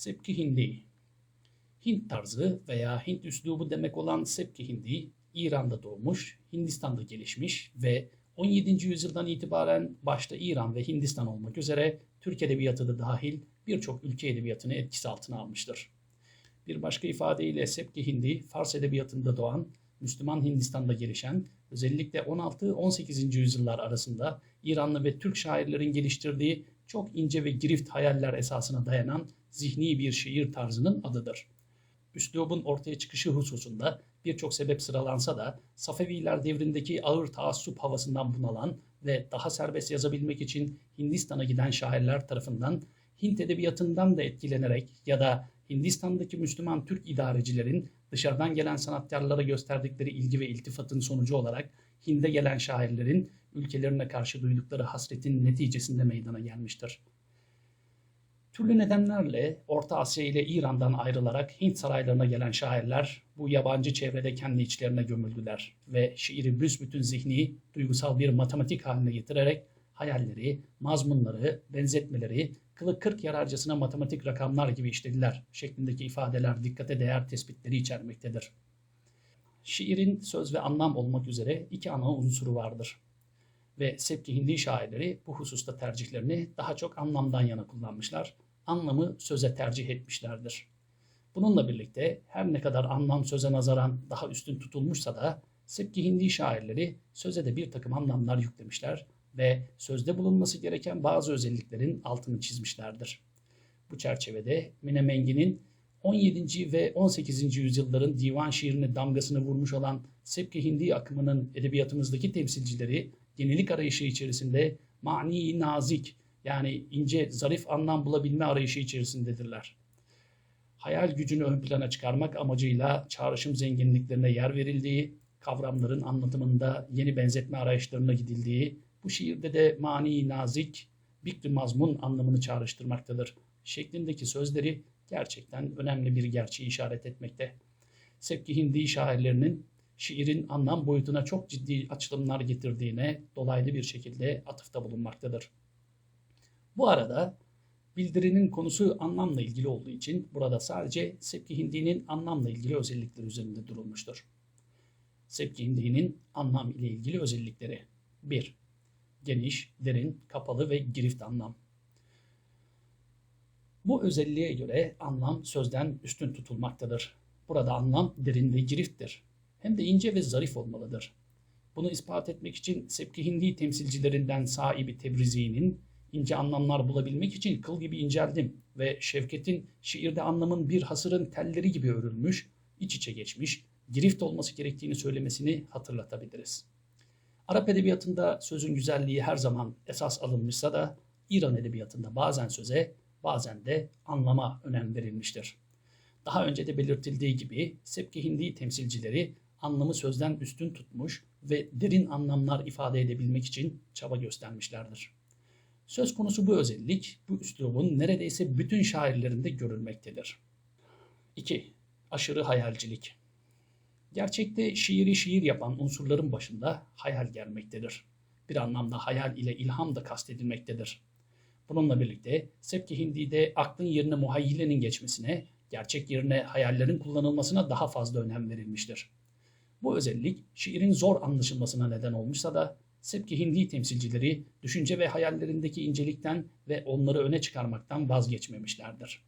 Sepki Hindi Hint tarzı veya Hint üslubu demek olan Sepki Hindi, İran'da doğmuş, Hindistan'da gelişmiş ve 17. yüzyıldan itibaren başta İran ve Hindistan olmak üzere Türk edebiyatı da dahil birçok ülke edebiyatını etkisi altına almıştır. Bir başka ifadeyle Sepki Hindi, Fars edebiyatında doğan, Müslüman Hindistan'da gelişen, özellikle 16-18. yüzyıllar arasında İranlı ve Türk şairlerin geliştirdiği çok ince ve girift hayaller esasına dayanan zihni bir şiir tarzının adıdır. Üslubun ortaya çıkışı hususunda birçok sebep sıralansa da Safeviler devrindeki ağır taassup havasından bunalan ve daha serbest yazabilmek için Hindistan'a giden şairler tarafından Hint edebiyatından da etkilenerek ya da Hindistan'daki Müslüman Türk idarecilerin dışarıdan gelen sanatkarlara gösterdikleri ilgi ve iltifatın sonucu olarak Hind'e gelen şairlerin ülkelerine karşı duydukları hasretin neticesinde meydana gelmiştir. Türlü nedenlerle Orta Asya ile İran'dan ayrılarak Hint saraylarına gelen şairler bu yabancı çevrede kendi içlerine gömüldüler ve şiiri büsbütün zihni, duygusal bir matematik haline getirerek hayalleri, mazmunları, benzetmeleri, kılı kırk yararcasına matematik rakamlar gibi işlediler şeklindeki ifadeler dikkate değer tespitleri içermektedir. Şiirin söz ve anlam olmak üzere iki ana unsuru vardır. Ve Sepki Hindi şairleri bu hususta tercihlerini daha çok anlamdan yana kullanmışlar. Anlamı söze tercih etmişlerdir. Bununla birlikte her ne kadar anlam söze nazaran daha üstün tutulmuşsa da Sepki Hindi şairleri söze de bir takım anlamlar yüklemişler ve sözde bulunması gereken bazı özelliklerin altını çizmişlerdir. Bu çerçevede Mine Mengi'nin 17. ve 18. yüzyılların divan şiirine damgasını vurmuş olan Sepki Hindi akımının edebiyatımızdaki temsilcileri yenilik arayışı içerisinde mani nazik yani ince zarif anlam bulabilme arayışı içerisindedirler. Hayal gücünü ön plana çıkarmak amacıyla çağrışım zenginliklerine yer verildiği, kavramların anlatımında yeni benzetme arayışlarına gidildiği, bu şiirde de mani nazik, bikri mazmun anlamını çağrıştırmaktadır şeklindeki sözleri gerçekten önemli bir gerçeği işaret etmekte. Sepki Hindi şairlerinin şiirin anlam boyutuna çok ciddi açılımlar getirdiğine dolaylı bir şekilde atıfta bulunmaktadır. Bu arada bildirinin konusu anlamla ilgili olduğu için burada sadece Sepki Hindi'nin anlamla ilgili özellikleri üzerinde durulmuştur. Sepki Hindi'nin anlam ile ilgili özellikleri 1. Geniş, derin, kapalı ve girift anlam. Bu özelliğe göre anlam sözden üstün tutulmaktadır. Burada anlam derin ve girifttir. Hem de ince ve zarif olmalıdır. Bunu ispat etmek için Sepki Hindi temsilcilerinden sahibi Tebrizi'nin ince anlamlar bulabilmek için kıl gibi inceldim ve Şevket'in şiirde anlamın bir hasırın telleri gibi örülmüş, iç içe geçmiş, girift olması gerektiğini söylemesini hatırlatabiliriz. Arap edebiyatında sözün güzelliği her zaman esas alınmışsa da İran edebiyatında bazen söze, bazen de anlama önem verilmiştir. Daha önce de belirtildiği gibi Sepki Hindi temsilcileri anlamı sözden üstün tutmuş ve derin anlamlar ifade edebilmek için çaba göstermişlerdir. Söz konusu bu özellik, bu üslubun neredeyse bütün şairlerinde görülmektedir. 2. Aşırı hayalcilik. Gerçekte şiiri şiir yapan unsurların başında hayal gelmektedir. Bir anlamda hayal ile ilham da kastedilmektedir. Bununla birlikte Sepki Hindi'de aklın yerine muhayyilenin geçmesine, gerçek yerine hayallerin kullanılmasına daha fazla önem verilmiştir. Bu özellik şiirin zor anlaşılmasına neden olmuşsa da Sepki Hindi temsilcileri düşünce ve hayallerindeki incelikten ve onları öne çıkarmaktan vazgeçmemişlerdir.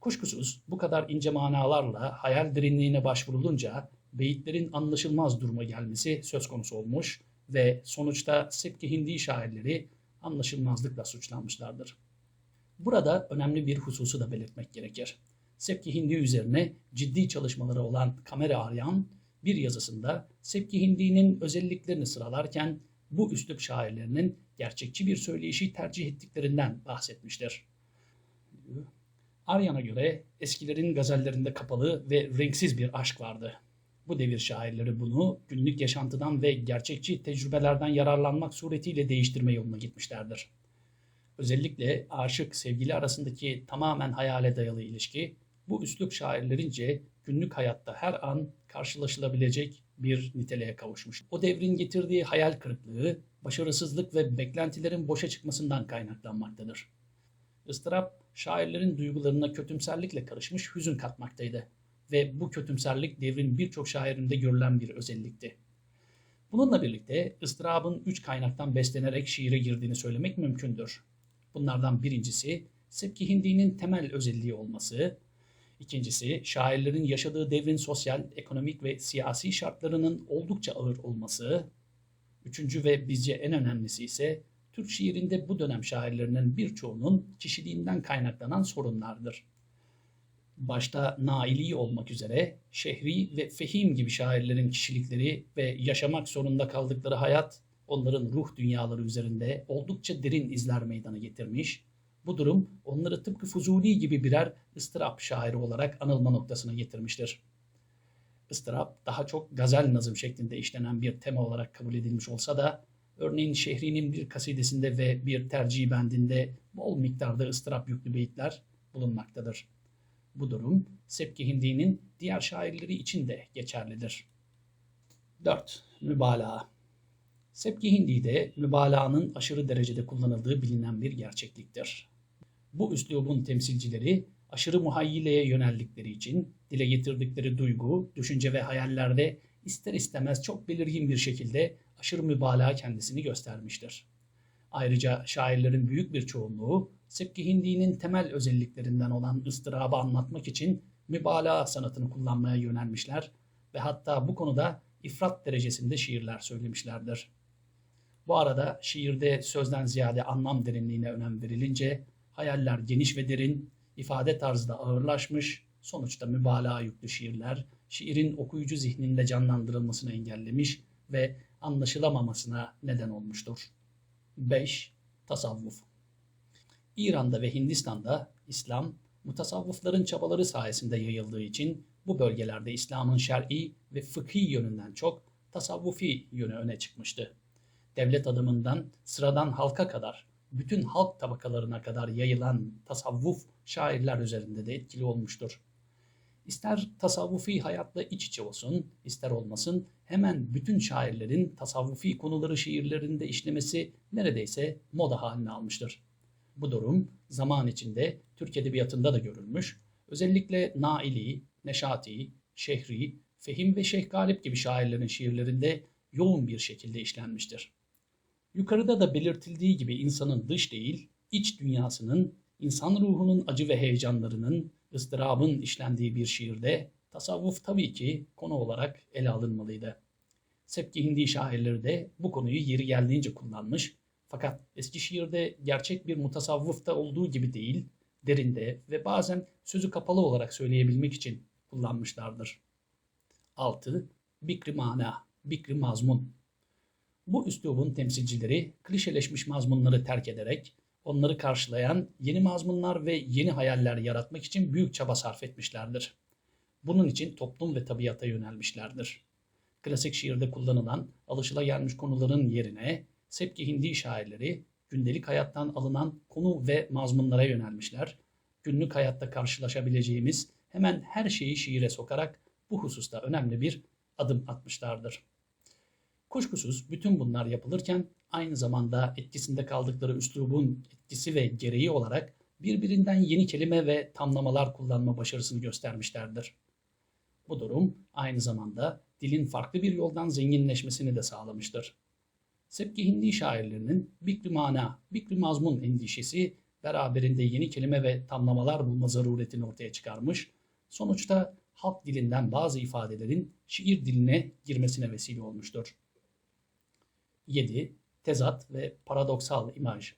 Kuşkusuz bu kadar ince manalarla hayal derinliğine başvurulunca beyitlerin anlaşılmaz duruma gelmesi söz konusu olmuş ve sonuçta Sepki Hindi şairleri anlaşılmazlıkla suçlanmışlardır. Burada önemli bir hususu da belirtmek gerekir. Sepki Hindi üzerine ciddi çalışmaları olan Kamera Aryan bir yazısında Sepki Hindi'nin özelliklerini sıralarken bu üslup şairlerinin gerçekçi bir söyleyişi tercih ettiklerinden bahsetmiştir. Aryan'a göre eskilerin gazellerinde kapalı ve renksiz bir aşk vardı. Bu devir şairleri bunu günlük yaşantıdan ve gerçekçi tecrübelerden yararlanmak suretiyle değiştirme yoluna gitmişlerdir. Özellikle aşık sevgili arasındaki tamamen hayale dayalı ilişki bu üslup şairlerince günlük hayatta her an karşılaşılabilecek bir niteliğe kavuşmuş. O devrin getirdiği hayal kırıklığı, başarısızlık ve beklentilerin boşa çıkmasından kaynaklanmaktadır. ıstırap şairlerin duygularına kötümserlikle karışmış hüzün katmaktaydı ve bu kötümserlik devrin birçok şairinde görülen bir özellikti. Bununla birlikte ıstırabın üç kaynaktan beslenerek şiire girdiğini söylemek mümkündür. Bunlardan birincisi Sepki Hindi'nin temel özelliği olması, ikincisi şairlerin yaşadığı devrin sosyal, ekonomik ve siyasi şartlarının oldukça ağır olması, üçüncü ve bizce en önemlisi ise Türk şiirinde bu dönem şairlerinin birçoğunun kişiliğinden kaynaklanan sorunlardır başta Naili olmak üzere Şehri ve Fehim gibi şairlerin kişilikleri ve yaşamak zorunda kaldıkları hayat onların ruh dünyaları üzerinde oldukça derin izler meydana getirmiş. Bu durum onları tıpkı Fuzuli gibi birer ıstırap şairi olarak anılma noktasına getirmiştir. Istırap daha çok gazel nazım şeklinde işlenen bir tema olarak kabul edilmiş olsa da örneğin Şehri'nin bir kasidesinde ve bir tercih bendinde bol miktarda ıstırap yüklü beyitler bulunmaktadır. Bu durum Sepki Hindi'nin diğer şairleri için de geçerlidir. 4. Mübalağa Sepki Hindi'de mübalağanın aşırı derecede kullanıldığı bilinen bir gerçekliktir. Bu üslubun temsilcileri aşırı muhayyileye yöneldikleri için dile getirdikleri duygu, düşünce ve hayallerde ister istemez çok belirgin bir şekilde aşırı mübalağa kendisini göstermiştir. Ayrıca şairlerin büyük bir çoğunluğu Sepki Hindi'nin temel özelliklerinden olan ıstırabı anlatmak için mübalağa sanatını kullanmaya yönelmişler ve hatta bu konuda ifrat derecesinde şiirler söylemişlerdir. Bu arada şiirde sözden ziyade anlam derinliğine önem verilince hayaller geniş ve derin, ifade tarzı da ağırlaşmış, sonuçta mübalağa yüklü şiirler şiirin okuyucu zihninde canlandırılmasını engellemiş ve anlaşılamamasına neden olmuştur. 5. Tasavvuf İran'da ve Hindistan'da İslam, mutasavvıfların çabaları sayesinde yayıldığı için bu bölgelerde İslam'ın şer'i ve fıkhi yönünden çok tasavvufi yönü öne çıkmıştı. Devlet adımından sıradan halka kadar, bütün halk tabakalarına kadar yayılan tasavvuf şairler üzerinde de etkili olmuştur. İster tasavvufi hayatla iç içe olsun, ister olmasın hemen bütün şairlerin tasavvufi konuları şiirlerinde işlemesi neredeyse moda haline almıştır. Bu durum zaman içinde Türk Edebiyatı'nda da görülmüş. Özellikle Naili, Neşati, Şehri, Fehim ve Şeyh Galip gibi şairlerin şiirlerinde yoğun bir şekilde işlenmiştir. Yukarıda da belirtildiği gibi insanın dış değil, iç dünyasının, insan ruhunun acı ve heyecanlarının, ıstırabın işlendiği bir şiirde tasavvuf tabii ki konu olarak ele alınmalıydı. Sepki Hindi şairleri de bu konuyu yeri geldiğince kullanmış fakat eski şiirde gerçek bir mutasavvıfta olduğu gibi değil, derinde ve bazen sözü kapalı olarak söyleyebilmek için kullanmışlardır. 6. Bikri mana, bikri mazmun. Bu üslubun temsilcileri klişeleşmiş mazmunları terk ederek onları karşılayan yeni mazmunlar ve yeni hayaller yaratmak için büyük çaba sarf etmişlerdir. Bunun için toplum ve tabiata yönelmişlerdir. Klasik şiirde kullanılan alışılagelmiş konuların yerine Sepki Hindi şairleri gündelik hayattan alınan konu ve mazmunlara yönelmişler. Günlük hayatta karşılaşabileceğimiz hemen her şeyi şiire sokarak bu hususta önemli bir adım atmışlardır. Kuşkusuz bütün bunlar yapılırken aynı zamanda etkisinde kaldıkları üslubun etkisi ve gereği olarak birbirinden yeni kelime ve tamlamalar kullanma başarısını göstermişlerdir. Bu durum aynı zamanda dilin farklı bir yoldan zenginleşmesini de sağlamıştır. Sepki Hindi şairlerinin bikri mana, bikri mazmun endişesi beraberinde yeni kelime ve tamlamalar bulma zaruretini ortaya çıkarmış. Sonuçta halk dilinden bazı ifadelerin şiir diline girmesine vesile olmuştur. 7. Tezat ve paradoksal imaj.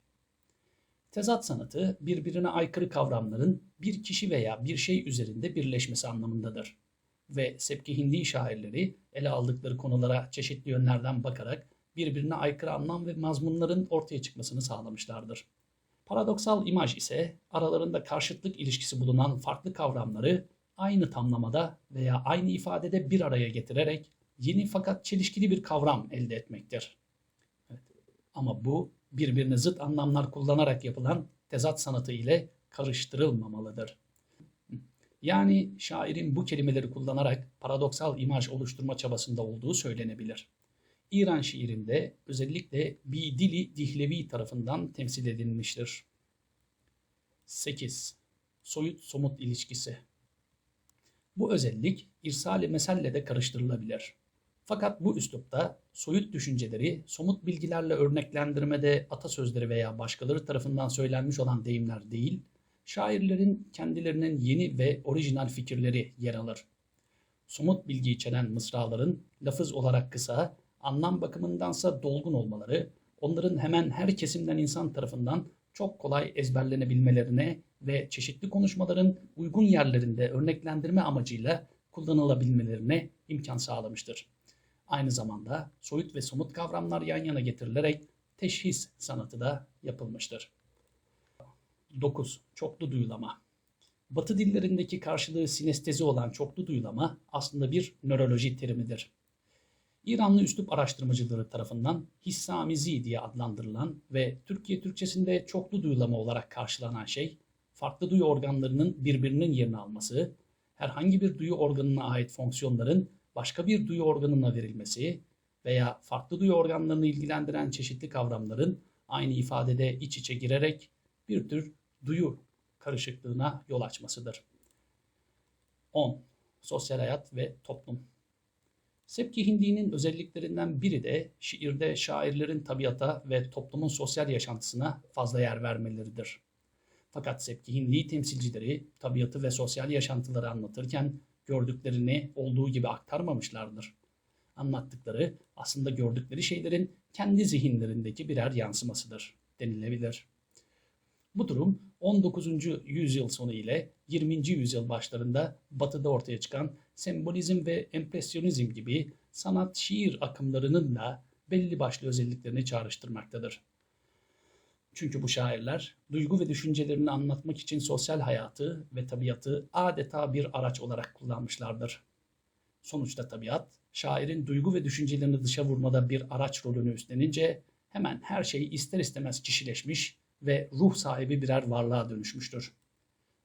Tezat sanatı birbirine aykırı kavramların bir kişi veya bir şey üzerinde birleşmesi anlamındadır. Ve Sepki Hindi şairleri ele aldıkları konulara çeşitli yönlerden bakarak birbirine aykırı anlam ve mazmunların ortaya çıkmasını sağlamışlardır. Paradoksal imaj ise aralarında karşıtlık ilişkisi bulunan farklı kavramları aynı tamlamada veya aynı ifadede bir araya getirerek yeni fakat çelişkili bir kavram elde etmektir. Evet. Ama bu birbirine zıt anlamlar kullanarak yapılan tezat sanatı ile karıştırılmamalıdır. Yani şairin bu kelimeleri kullanarak paradoksal imaj oluşturma çabasında olduğu söylenebilir. İran şiirinde özellikle Bidili Dihlevi tarafından temsil edilmiştir. 8. Soyut somut ilişkisi. Bu özellik irsali meselle de karıştırılabilir. Fakat bu üslupta soyut düşünceleri somut bilgilerle örneklendirmede atasözleri veya başkaları tarafından söylenmiş olan deyimler değil, şairlerin kendilerinin yeni ve orijinal fikirleri yer alır. Somut bilgi içeren mısraların lafız olarak kısa, anlam bakımındansa dolgun olmaları, onların hemen her kesimden insan tarafından çok kolay ezberlenebilmelerine ve çeşitli konuşmaların uygun yerlerinde örneklendirme amacıyla kullanılabilmelerine imkan sağlamıştır. Aynı zamanda soyut ve somut kavramlar yan yana getirilerek teşhis sanatı da yapılmıştır. 9. Çoklu duyulama. Batı dillerindeki karşılığı sinestezi olan çoklu duyulama aslında bir nöroloji terimidir. İranlı üslup araştırmacıları tarafından hissamizi diye adlandırılan ve Türkiye Türkçesinde çoklu duyulama olarak karşılanan şey, farklı duyu organlarının birbirinin yerini alması, herhangi bir duyu organına ait fonksiyonların başka bir duyu organına verilmesi veya farklı duyu organlarını ilgilendiren çeşitli kavramların aynı ifadede iç içe girerek bir tür duyu karışıklığına yol açmasıdır. 10. Sosyal hayat ve toplum. Sepki Hindi'nin özelliklerinden biri de şiirde şairlerin tabiata ve toplumun sosyal yaşantısına fazla yer vermeleridir. Fakat Sepki Hindi temsilcileri tabiatı ve sosyal yaşantıları anlatırken gördüklerini olduğu gibi aktarmamışlardır. Anlattıkları aslında gördükleri şeylerin kendi zihinlerindeki birer yansımasıdır denilebilir. Bu durum 19. yüzyıl sonu ile 20. yüzyıl başlarında batıda ortaya çıkan sembolizm ve empresyonizm gibi sanat şiir akımlarının da belli başlı özelliklerini çağrıştırmaktadır. Çünkü bu şairler duygu ve düşüncelerini anlatmak için sosyal hayatı ve tabiatı adeta bir araç olarak kullanmışlardır. Sonuçta tabiat, şairin duygu ve düşüncelerini dışa vurmada bir araç rolünü üstlenince hemen her şey ister istemez kişileşmiş ve ruh sahibi birer varlığa dönüşmüştür.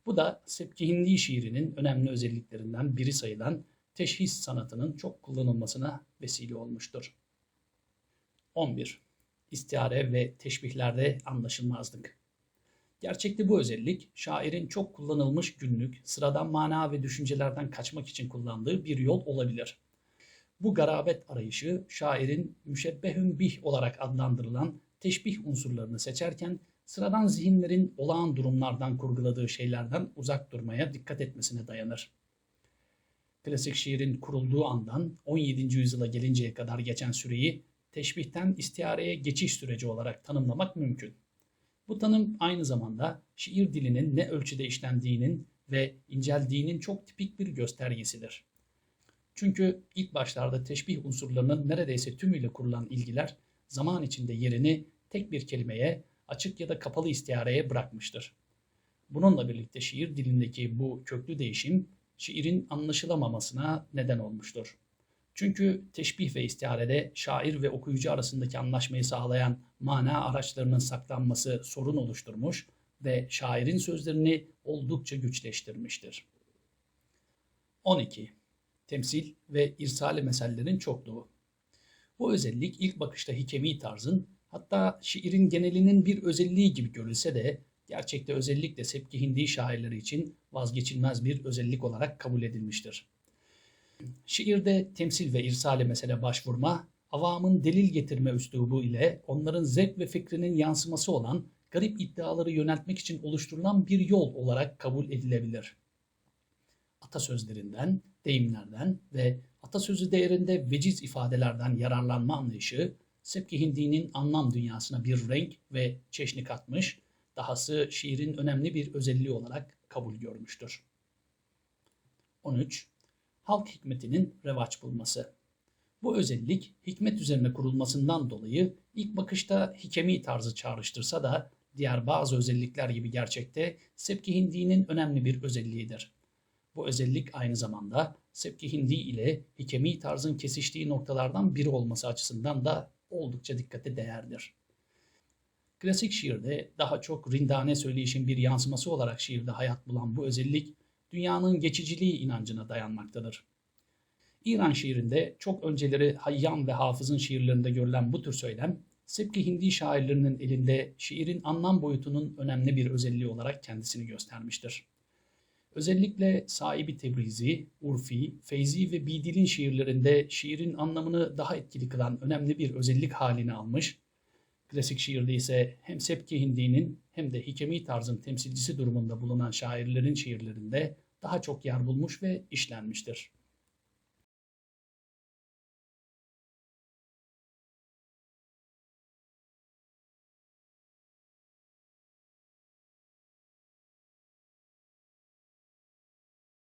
Bu da Sepki Hindi şiirinin önemli özelliklerinden biri sayılan teşhis sanatının çok kullanılmasına vesile olmuştur. 11. İstihare ve teşbihlerde anlaşılmazlık. Gerçekte bu özellik şairin çok kullanılmış günlük, sıradan mana ve düşüncelerden kaçmak için kullandığı bir yol olabilir. Bu garabet arayışı şairin müşebbehün bih olarak adlandırılan teşbih unsurlarını seçerken sıradan zihinlerin olağan durumlardan kurguladığı şeylerden uzak durmaya dikkat etmesine dayanır. Klasik şiirin kurulduğu andan 17. yüzyıla gelinceye kadar geçen süreyi teşbihten istiareye geçiş süreci olarak tanımlamak mümkün. Bu tanım aynı zamanda şiir dilinin ne ölçüde işlendiğinin ve inceldiğinin çok tipik bir göstergesidir. Çünkü ilk başlarda teşbih unsurlarının neredeyse tümüyle kurulan ilgiler zaman içinde yerini tek bir kelimeye açık ya da kapalı istiareye bırakmıştır. Bununla birlikte şiir dilindeki bu köklü değişim şiirin anlaşılamamasına neden olmuştur. Çünkü teşbih ve istiarede şair ve okuyucu arasındaki anlaşmayı sağlayan mana araçlarının saklanması sorun oluşturmuş ve şairin sözlerini oldukça güçleştirmiştir. 12. Temsil ve irsali meselelerin çokluğu. Bu özellik ilk bakışta hikemi tarzın hatta şiirin genelinin bir özelliği gibi görülse de gerçekte özellikle Sepki Hindi şairleri için vazgeçilmez bir özellik olarak kabul edilmiştir. Şiirde temsil ve irsale mesele başvurma, avamın delil getirme üslubu ile onların zevk ve fikrinin yansıması olan garip iddiaları yöneltmek için oluşturulan bir yol olarak kabul edilebilir. Atasözlerinden, deyimlerden ve atasözü değerinde veciz ifadelerden yararlanma anlayışı, Sepki Hindi'nin anlam dünyasına bir renk ve çeşni katmış, dahası şiirin önemli bir özelliği olarak kabul görmüştür. 13 halk hikmetinin revaç bulması. Bu özellik hikmet üzerine kurulmasından dolayı ilk bakışta hikemi tarzı çağrıştırsa da diğer bazı özellikler gibi gerçekte Sepki Hindi'nin önemli bir özelliğidir. Bu özellik aynı zamanda Sepki Hindi ile hikemi tarzın kesiştiği noktalardan biri olması açısından da oldukça dikkate değerdir. Klasik şiirde daha çok rindane söyleyişin bir yansıması olarak şiirde hayat bulan bu özellik dünyanın geçiciliği inancına dayanmaktadır. İran şiirinde çok önceleri Hayyan ve Hafız'ın şiirlerinde görülen bu tür söylem, Sepki Hindi şairlerinin elinde şiirin anlam boyutunun önemli bir özelliği olarak kendisini göstermiştir. Özellikle Sahibi Tebrizi, Urfi, Feyzi ve Bidil'in şiirlerinde şiirin anlamını daha etkili kılan önemli bir özellik halini almış, klasik şiirde ise hem Sepki Hindi'nin hem de Hikemi tarzın temsilcisi durumunda bulunan şairlerin şiirlerinde daha çok yer bulmuş ve işlenmiştir.